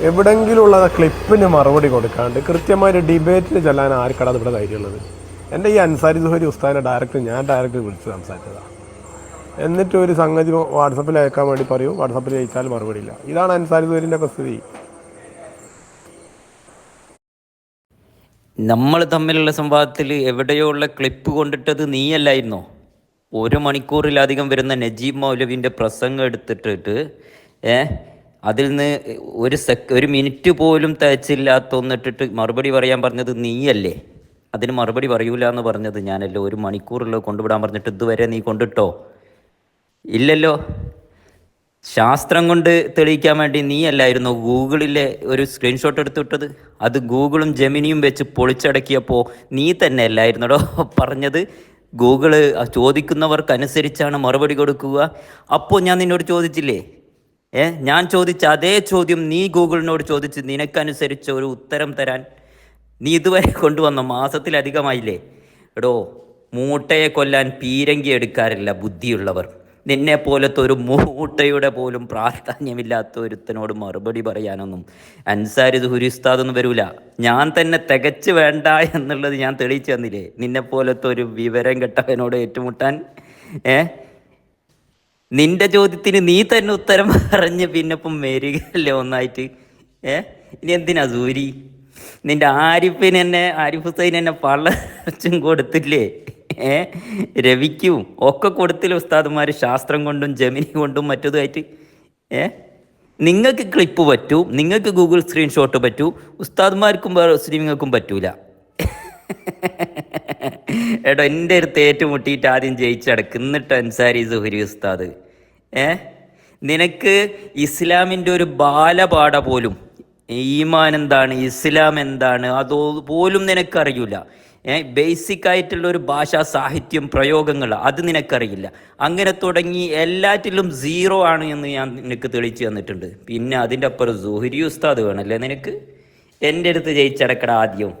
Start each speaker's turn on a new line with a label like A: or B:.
A: എവിടെങ്കിലുള്ള ക്ലിപ്പിന് മറുപടി കൊടുക്കാണ്ട് കൃത്യമായിട്ട് ഡിബേറ്റിന് ചെല്ലാൻ ആർക്കടാ ഇവിടെ ധൈര്യമുള്ളത്? എന്റെ ഈ അൻസാരി സുഹരി ഉസ്താദിനെ ഡയറക്റ്റ് ഞാൻ ഡയറക്റ്റ് വിളിച്ച് സംസാരിച്ചതാണ് എന്നിട്ട് ഒരു സംഗതി വാട്സപ്പിൽ അയക്കാൻ വേണ്ടി പറയൂ വാട്സപ്പിൽ അയച്ചാൽ മറുപടി ഇല്ല ഇതാണ് അൻസാരി സുഹരിന്റെ ഒക്കെ സ്ഥിതി.
B: നമ്മൾ തമ്മിലുള്ള സംവാദത്തിൽ എവിടെയോ ഉള്ള ക്ലിപ്പ് കൊണ്ടിട്ടത് നീയല്ലായിരുന്നോ? ഒരു മണിക്കൂറിലധികം വരുന്ന നജീബ് മൗലവിന്റെ പ്രസംഗം എടുത്തിട്ടിട്ട് ഏ? അതിൽ നിന്ന് ഒരു സെക് ഒരു മിനിറ്റ് പോലും തയ്ച്ചില്ലാത്തൊന്നിട്ടിട്ട് മറുപടി പറയാൻ പറഞ്ഞത് നീയല്ലേ? അതിന് മറുപടി പറയൂല എന്ന് പറഞ്ഞത് ഞാനല്ലോ? ഒരു മണിക്കൂറുള്ള കൊണ്ടുവിടാൻ പറഞ്ഞിട്ട് ഇതുവരെ നീ കൊണ്ടിട്ടോ? ഇല്ലല്ലോ. ശാസ്ത്രം കൊണ്ട് തെളിയിക്കാൻ വേണ്ടി നീ അല്ലായിരുന്നു ഗൂഗിളിലെ ഒരു സ്ക്രീൻഷോട്ട് എടുത്തിട്ടത് അത് ഗൂഗിളും ജെമിനിയും വെച്ച് പൊളിച്ചടക്കിയപ്പോൾ നീ തന്നെ അല്ലായിരുന്നടോ പറഞ്ഞത്? ഗൂഗിൾ ചോദിക്കുന്നവർക്കനുസരിച്ചാണ് മറുപടി കൊടുക്കുക. അപ്പോൾ ഞാൻ നിന്നോട് ചോദിച്ചില്ലേ? ഏ ഞാൻ ചോദിച്ച അതേ ചോദ്യം നീ ഗൂഗിളിനോട് ചോദിച്ച് നിനക്കനുസരിച്ച് ഒരു ഉത്തരം തരാൻ നീ ഇതുവരെ കൊണ്ടുവന്ന മാസത്തിലധികമായില്ലേ? എടോ മൂട്ടയെ കൊല്ലാൻ പീരങ്കി എടുക്കാറില്ല ബുദ്ധിയുള്ളവർ. നിന്നെ പോലത്തെ ഒരു മൂട്ടയുടെ പോലും പ്രാധാന്യമില്ലാത്ത ഒരുത്തനോട് മറുപടി പറയാനൊന്നും അൻസാരി ദുഹുരി ഉസ്താദൊന്നും വരൂല. ഞാൻ തന്നെ തികച്ച് വേണ്ട എന്നുള്ളത് ഞാൻ തെളിയിച്ചു തന്നില്ലേ? നിന്നെ പോലത്തെ ഒരു വിവരം കെട്ടവനോട് ഏറ്റുമുട്ടാൻ? ഏ? നിന്റെ ചോദ്യത്തിന് നീ തന്നെ ഉത്തരം പറഞ്ഞ് പിന്നെ ഇപ്പം മേരുകയല്ലേ ഒന്നായിട്ട്. ഏ? ഇനി എന്തിനാ സൂരി? നിന്റെ ആരിഫിന് എന്നെ ആരിഫ് ഹുസൈൻ എന്നെ പള്ളച്ചും കൊടുത്തില്ലേ? ഏ? രവിക്കും ഒക്കെ കൊടുത്തില്ല ഉസ്താദുമാർ ശാസ്ത്രം കൊണ്ടും ജമിനി കൊണ്ടും മറ്റതുമായിട്ട് ഏ? നിങ്ങൾക്ക് ക്ലിപ്പ് പറ്റൂ നിങ്ങൾക്ക് ഗൂഗിൾ സ്ക്രീൻഷോട്ട് പറ്റൂ ഉസ്താദ്മാർക്കും മുസ്ലിങ്ങൾക്കും പറ്റൂല. എടോ എന്റെ അടുത്ത് ഏറ്റുമുട്ടിയിട്ട് ആദ്യം ജയിച്ചടക്ക്. എന്നിട്ട് അൻസാരി സുഹരി ഉസ്താദ്. ഏ? നിനക്ക് ഇസ്ലാമിന്റെ ഒരു ബാലപാഠ പോലും ഈമാൻ എന്താണ് ഇസ്ലാം എന്താണ് അതുപോലും നിനക്കറിയില്ല ഏ? ബേസിക് ആയിട്ടുള്ള ഒരു ഭാഷാ സാഹിത്യം പ്രയോഗങ്ങൾ അത് നിനക്കറിയില്ല. അങ്ങനെ തുടങ്ങി എല്ലാറ്റിലും സീറോ ആണ് എന്ന് ഞാൻ നിനക്ക് തെളിച്ചു തന്നിട്ടുണ്ട്. പിന്നെ അതിന്റെ അപ്പുറം സുഹരി ഉസ്താദ് വേണമല്ലേ നിനക്ക്? എന്റെ അടുത്ത് ജയിച്ചടക്കട ആദ്യം.